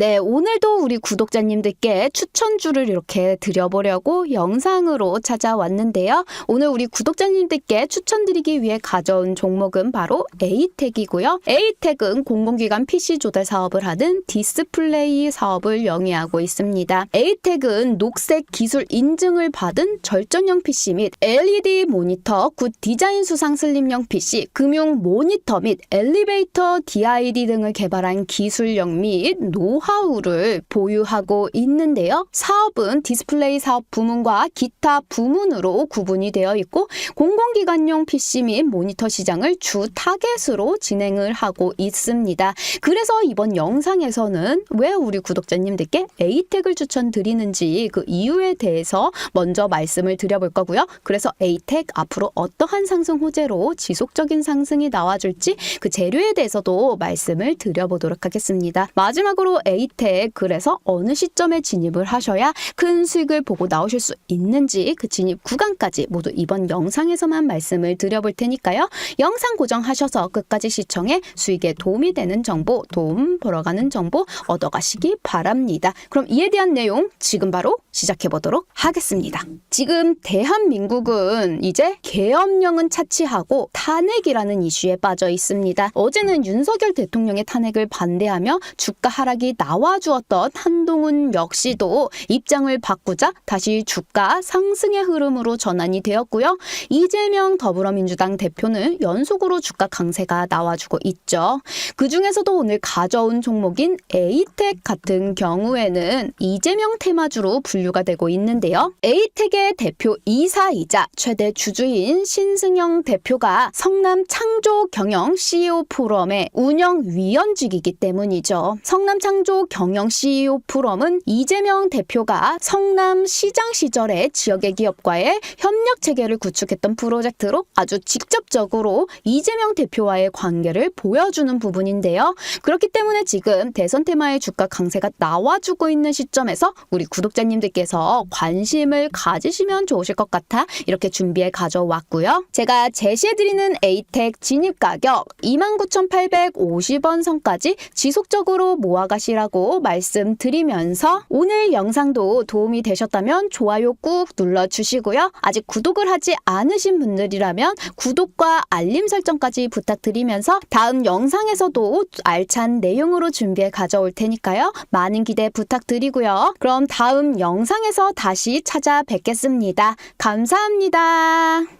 네, 오늘도 우리 구독자님들께 추천주를 이렇게 드려보려고 영상으로 찾아왔는데요. 오늘 우리 구독자님들께 추천드리기 위해 가져온 종목은 바로 에이텍이고요. 에이텍은 공공기관 PC 조달 사업을 하는 디스플레이 사업을 영위하고 있습니다. 에이텍은 녹색 기술 인증을 받은 절전형 PC 및 LED 모니터, 굿 디자인 수상 슬림형 PC, 금융 모니터 및 엘리베이터 DID 등을 개발한 기술력 및 노하우 를 보유하고 있는데요. 사업은 디스플레이 사업 부문과 기타 부문으로 구분이 되어 있고 공공기관용 PC 및 모니터 시장을 주 타겟으로 진행을 하고 있습니다. 그래서 이번 영상에서는 왜 우리 구독자님들께 에이텍을 추천드리는지 그 이유에 대해서 먼저 말씀을 드려볼 거고요. 그래서 에이텍 앞으로 어떠한 상승 호재로 지속적인 상승이 나와줄지 그 재료에 대해서도 말씀을 드려보도록 하겠습니다. 마지막으로 에이텍 그래서 어느 시점에 진입을 하셔야 큰 수익을 보고 나오실 수 있는지 그 진입 구간까지 모두 이번 영상에서만 말씀을 드려볼 테니까요. 영상 고정하셔서 끝까지 시청해 수익에 도움이 되는 정보, 도움 벌어가는 정보 얻어가시기 바랍니다. 그럼 이에 대한 내용 지금 바로 시작해 보도록 하겠습니다. 지금 대한민국은 이제 계엄령은 차치하고 탄핵이라는 이슈에 빠져 있습니다. 어제는 윤석열 대통령의 탄핵을 반대하며 주가 하락이 나와주었던 한동훈 역시도 입장을 바꾸자 다시 주가 상승의 흐름으로 전환이 되었고요. 이재명 더불어민주당 대표는 연속으로 주가 강세가 나와주고 있죠. 그 중에서도 오늘 가져온 종목인 에이텍 같은 경우에는 이재명 테마주로 분류가 되고 있는데요. 에이텍의 대표 이사이자 최대 주주인 신승영 대표가 성남 창조 경영 CEO 포럼의 운영위원직이기 때문이죠. 성남 창조 경영 CEO 포럼은 이재명 대표가 성남 시장 시절에 지역의 기업과의 협력 체계를 구축했던 프로젝트로 아주 직접적으로 이재명 대표와의 관계를 보여주는 부분인데요. 그렇기 때문에 지금 대선 테마의 주가 강세가 나와주고 있는 시점에서 우리 구독자님들 께서 관심을 가지시면 좋으실 것 같아 이렇게 준비해 가져왔고요. 제가 제시해드리는 에이텍 진입 가격 29,850원 선까지 지속적으로 모아가시라고 말씀드리면서 오늘 영상도 도움이 되셨다면 좋아요 꾹 눌러주시고요. 아직 구독을 하지 않으신 분들이라면 구독과 알림 설정까지 부탁드리면서 다음 영상에서도 알찬 내용으로 준비해 가져올 테니까요. 많은 기대 부탁드리고요. 그럼 다음 영상에서 다시 찾아뵙겠습니다. 감사합니다.